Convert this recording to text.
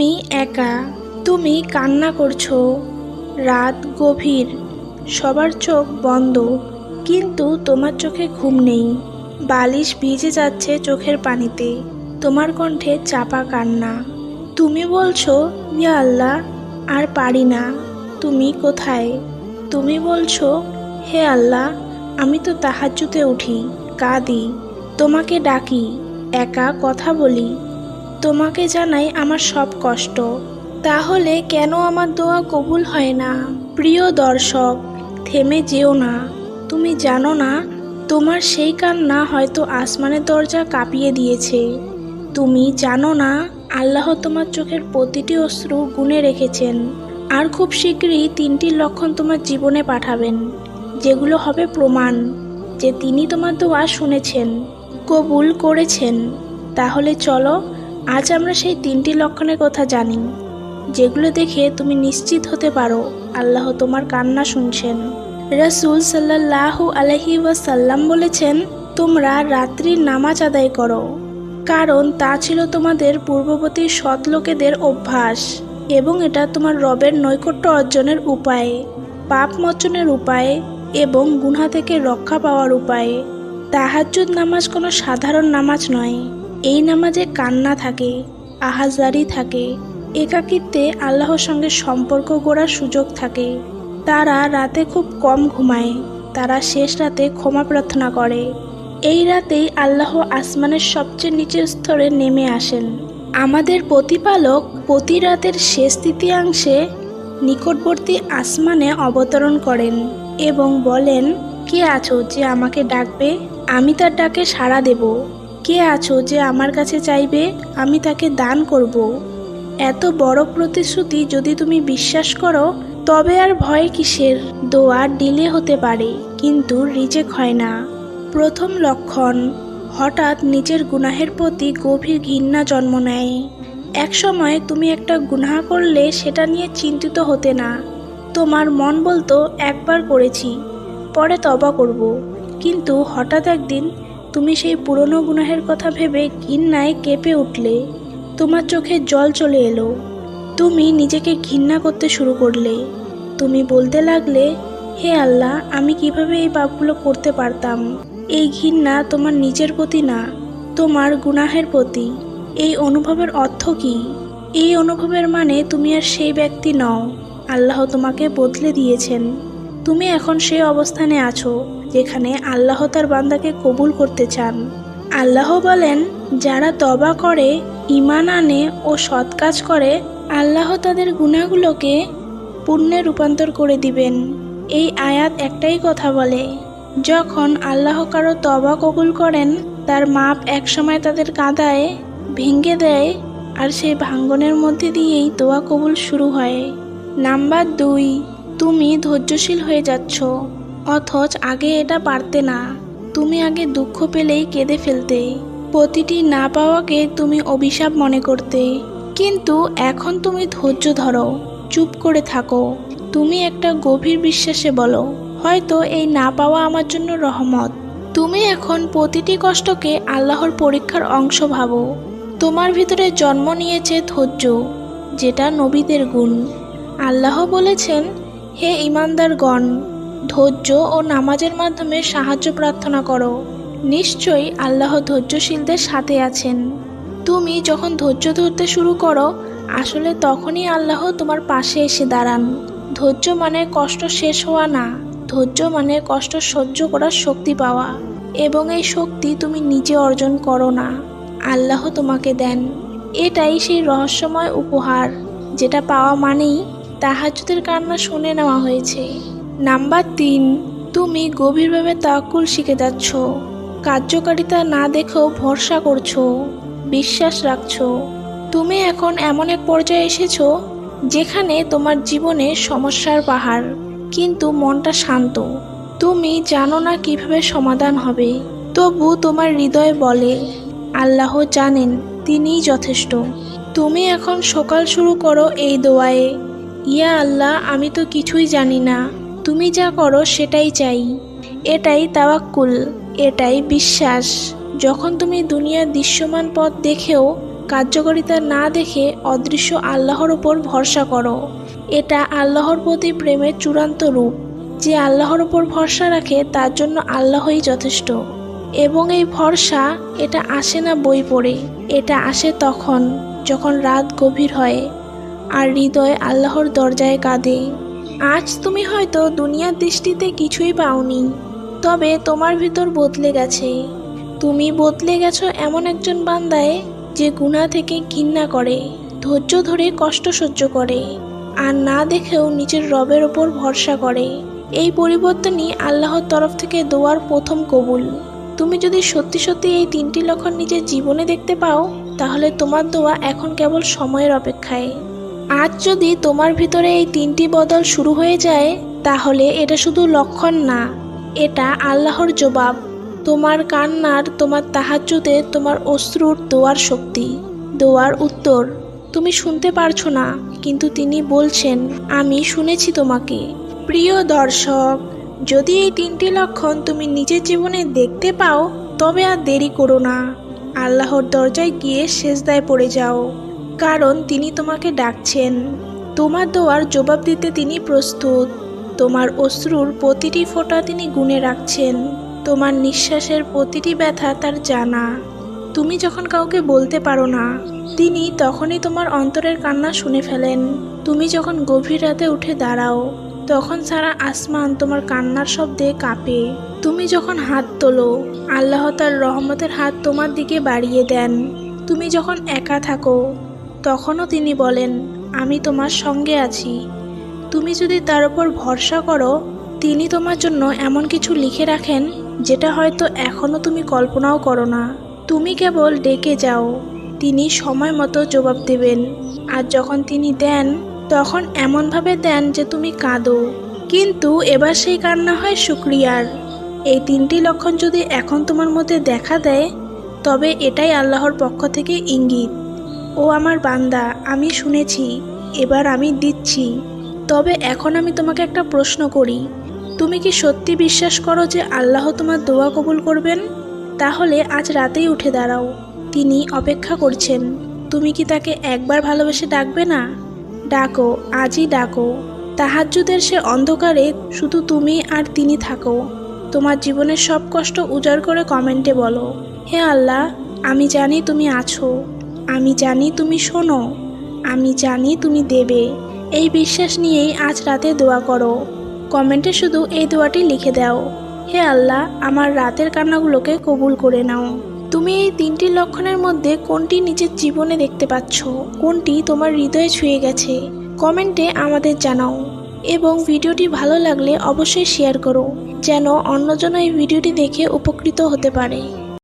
তুমি একা, তুমি কান্না করছ। রাত গভীর, সবার চোখ বন্ধ, কিন্তু তোমার চোখে ঘুম নেই। বালিশ ভিজে যাচ্ছে চোখের পানিতে, তোমার কণ্ঠে চাপা কান্না। তুমি বলছো, ইয়া আল্লাহ, আর পারি না। তুমি কোথায়? তুমি বলছো, হে আল্লাহ, আমি তো তাহাজ্জুতে উঠি, কাঁদি। তোমাকে ডাকি, একা কথা বলি। তোমাকে জানাই আমার সব কষ্ট। তাহলে কেন আমার দোয়া কবুল হয় না? প্রিয় দর্শক, থেমে যেও না। তুমি জানো না, তোমার সেই কান্না হয়তো আসমানের দরজা কাঁপিয়ে দিয়েছে। তুমি জানো না, আল্লাহ তোমার চোখের প্রতিটি অশ্রু গুনে রেখেছেন। আর খুব শীঘ্রই তিনটি লক্ষণ তোমার জীবনে পাঠাবেন, যেগুলো হবে প্রমাণ যে তিনি তোমার দোয়া শুনেছেন, কবুল করেছেন। তাহলে চলো আজ আমরা সেই তিনটি লক্ষণের কথা জানি, যেগুলো দেখে তুমি নিশ্চিত হতে পারো, আল্লাহ তোমার কান্না শুনছেন। রাসূল সাল্লাল্লাহু আলহি ওয়াসাল্লাম বলেছেন, তোমরা রাত্রির নামাজ আদায় করো, কারণ তা ছিল তোমাদের পূর্ববর্তী সৎ লোকেদের অভ্যাস, এবং এটা তোমার রবের নৈকট্য অর্জনের উপায়, পাপ মোচনের উপায়, এবং গুনহা থেকে রক্ষা পাওয়ার উপায়। তাহাজ্জুদ নামাজ কোনো সাধারণ নামাজ নয়। এই নামাজে কান্না থাকে, আহাজারি থাকে, একাকিত্বে আল্লাহর সঙ্গে সম্পর্ক গড়ার সুযোগ থাকে। তারা রাতে খুব কম ঘুমায়, তারা শেষ রাতে ক্ষমা প্রার্থনা করে। এই রাতেই আল্লাহ আসমানের সবচেয়ে নিচের স্তরে নেমে আসেন। আমাদের প্রতিপালক প্রতি রাতের শেষ তৃতীয়াংশে নিকটবর্তী আসমানে অবতরণ করেন এবং বলেন, কে আছো যে আমাকে ডাকবে? আমি তার ডাকে সাড়া দেব। কে আছো যে আমার কাছে চাইবে? আমি তাকে দান করব। এত বড় প্রতিশ্রুতি যদি তুমি বিশ্বাস করো, তবে আর ভয় কিসের? দোয়া ডিলে হতে পারে, কিন্তু রিজেক্ট হয় না। প্রথম লক্ষণ, হঠাৎ নিজের গুনাহের প্রতি গভীর ঘৃণা জন্ম নেয়। একসময় তুমি একটা গুনাহ করলে সেটা নিয়ে চিন্তিত হতে না। তোমার মন বলতো, একবার করেছি, পরে তবা করব। কিন্তু হঠাৎ একদিন তুমি সেই পুরনো গুনাহের কথা ভেবে ঘৃণায় কেঁপে উঠলে। তোমার চোখে জল চলে এলো। তুমি নিজেকে ঘৃণা করতে শুরু করলে। তুমি বলতে লাগলে, হে আল্লাহ, আমি কীভাবে এই পাপগুলো করতে পারতাম? এই ঘৃণা তোমার নিজের প্রতি না, তোমার গুনাহের প্রতি। এই অনুভবের অর্থ কি? এই অনুভবের মানে তুমি আর সেই ব্যক্তি নও। আল্লাহ তোমাকে বদলে দিয়েছেন। তুমি এখন সেই অবস্থানে আছো যেখানে আল্লাহ তার বান্দাকে কবুল করতে চান। আল্লাহ বলেন, যারা তবা করে ইমান আনে ও সৎ কাজ করে, আল্লাহ তাদের গুণাগুলোকে পুণ্যে রূপান্তর করে দিবেন। এই আয়াত একটাই কথা বলে, যখন আল্লাহ কারও তবা কবুল করেন, তার মাপ একসময় তাদের কাঁদায়, ভেঙে দেয়, আর সেই ভাঙ্গনের মধ্যে দিয়েই তোয়া কবুল শুরু হয়। নাম্বার দুই তুমি ধৈর্যশীল হয়ে যাচ্ছ, অথচ আগে এটা পারতে না। তুমি আগে দুঃখ পেলেই কেঁদে ফেলতে। প্রতিটি না পাওয়াকে তুমি অভিশাপ মনে করতে। কিন্তু এখন তুমি ধৈর্য ধরো, চুপ করে থাকো। তুমি একটা গভীর বিশ্বাসে বলো, হয়তো এই না পাওয়া আমার জন্য রহমত। তুমি এখন প্রতিটি কষ্টকে আল্লাহর পরীক্ষার অংশ ভাবো। তোমার ভিতরে জন্ম নিয়েছে ধৈর্য, যেটা নবীদের গুণ। আল্লাহ বলেছেন হে ইমানদারগণ, ধৈর্য ও নামাজের মাধ্যমে সাহায্য প্রার্থনা করো। নিশ্চয়ই আল্লাহ ধৈর্যশীলদের সাথে আছেন। তুমি যখন ধৈর্য ধরতে শুরু করো, আসলে তখনই আল্লাহ তোমার পাশে এসে দাঁড়ান। ধৈর্য মানে কষ্ট শেষ হওয়া না, ধৈর্য মানে কষ্ট সহ্য করার শক্তি পাওয়া, এবং এই শক্তি তুমি নিজে অর্জন করো না। আল্লাহ তোমাকে দেন। এটাই সেই রহস্যময় উপহার, যেটা পাওয়া মানেই তাহাজুদের কান্না শুনে নেওয়া হয়েছে। নাম্বার তিন, তুমি গভীরভাবে তাকুল শিখে যাচ্ছ। কার্যকারিতা না দেখেও ভরসা করছ, বিশ্বাস রাখছো। তুমি এখন এমন এক পর্যায়ে এসেছ যেখানে তোমার জীবনে সমস্যার পাহাড়, কিন্তু মনটা শান্ত। তুমি জানো না কীভাবে সমাধান হবে। তবু তোমার হৃদয় বলে, আল্লাহ জানেন, তিনিই যথেষ্ট। তুমি এখন সকাল শুরু করো এই দোয়ায়ে। ইয়া আল্লাহ, আমি তো কিছুই জানি না। তুমি যা করো সেটাই চাই। এটাই তাওয়াক্কুল, এটাই বিশ্বাস। যখন তুমি দুনিয়ার দৃশ্যমান পথ দেখেও কার্যকারিতা না দেখে অদৃশ্য আল্লাহর ওপর ভরসা করো। এটা আল্লাহর প্রতি প্রেমের চূড়ান্ত রূপ। যে আল্লাহর ওপর ভরসা রাখে, তার জন্য আল্লাহই যথেষ্ট। এবং এই ভরসা, এটা আসে না বই পড়ে, এটা আসে তখন, যখন রাত গভীর হয়। আর হৃদয় আল্লাহর দরজায় কাঁদে। আজ তুমি হয়তো দুনিয়ার দৃষ্টিতে কিছুই পাওনি, তবে তোমার ভিতর বদলে গেছে। তুমি বদলে গেছো এমন একজন বান্দায় যে গুণা থেকে ঘৃণা করে, ধৈর্য ধরে কষ্ট সহ্য করে, আর না দেখেও নিজের রবের ওপর ভরসা করে। এই পরিবর্তনই আল্লাহর তরফ থেকে দোয়ার প্রথম কবুল। তুমি যদি সত্যি সত্যি এই তিনটি লক্ষণ নিজের জীবনে দেখতে পাও, তাহলে তোমার দোয়া এখন কেবল সময়ের অপেক্ষায়। আজ যদি তোমার ভিতরে এই তিনটি বদল শুরু হয়ে যায়, তাহলে এটা শুধু লক্ষণ না, এটা আল্লাহর জবাব। তোমার কান্নার, তোমার তাহাজ্জুদে তোমার অশ্রুর দোয়ার শক্তি, দোয়ার উত্তর। তুমি শুনতে পারছ না, কিন্তু তিনি বলছেন, আমি শুনেছি তোমাকে। প্রিয় দর্শক, যদি এই তিনটি লক্ষণ তুমি নিজের জীবনে দেখতে পাও, তবে আর দেরি করো না। আল্লাহর দরজায় গিয়ে সেজদায় পড়ে যাও। কারণ তিনি তোমাকে ডাকছেন। তোমার দোয়ার জবাব দিতে তিনি প্রস্তুত। তোমার অশ্রুর প্রতিটি ফোঁটা তিনি গুনে রাখছেন। তোমার নিঃশ্বাসের প্রতিটি ব্যথা তার জানা। তুমি যখন কাউকে বলতে পারো না, তিনি তখনই তোমার অন্তরের কান্না শুনে ফেলেন। তুমি যখন গভীর রাতে উঠে দাঁড়াও, তখন সারা আসমান তোমার কান্নার শব্দে কাঁপে। তুমি যখন হাত তোলো, আল্লাহ তার রহমতের হাত তোমার দিকে বাড়িয়ে দেন। তুমি যখন একা থাকো তখনও তিনি বলেন, আমি তোমার সঙ্গে আছি। তুমি যদি তার উপর ভরসা করো, তিনি তোমার জন্য এমন কিছু লিখে রাখেন, যেটা হয়তো এখনও তুমি কল্পনাও করো না। তুমি কেবল ডেকে যাও। তিনি সময় মতো জবাব দেবেন। আর যখন তিনি দেন, তখন এমনভাবে দেন যে তুমি কাঁদো। কিন্তু এবার সেই কান্না হয় শুক্রিয়ার এই তিনটি লক্ষণ যদি এখন তোমার মধ্যে দেখা দেয়, তবে এটাই আল্লাহর পক্ষ থেকে ইঙ্গিত। ও আমার বান্দা, আমি শুনেছি, এবার আমি দিচ্ছি। তবে এখন আমি তোমাকে একটা প্রশ্ন করি, তুমি কি সত্যি বিশ্বাস করো যে আল্লাহ তোমার দোয়া কবুল করবেন? তাহলে আজ রাতেই উঠে দাঁড়াও, তিনি অপেক্ষা করছেন। তুমি কি তাকে একবার ভালোবেসে ডাকবে না? ডাকো, আজই ডাকো। তাহাজ্জুদের সে অন্ধকারে শুধু তুমি আর তিনি থাকো। তোমার জীবনের সব কষ্ট উজাড় করে কমেন্টে বলো, হে আল্লাহ, আমি জানি তুমি আছো। আমি জানি তুমি শোনো, আমি জানি তুমি দেবে। এই বিশ্বাস নিয়েই আজ রাতে দোয়া করো। কমেন্টে শুধু এই দোয়াটি লিখে দাও। হে আল্লাহ, আমার রাতের কান্নাগুলোকে কবুল করে নাও। তুমি এই তিনটি লক্ষণের মধ্যে কোনটি নিজের জীবনে দেখতে পাচ্ছ? কোনটি তোমার হৃদয়ে ছুঁয়ে গেছে? কমেন্টে আমাদের জানাও। এবং ভিডিওটি ভালো লাগলে অবশ্যই শেয়ার করো, যেন অন্যজন এই ভিডিওটি দেখে উপকৃত হতে পারে।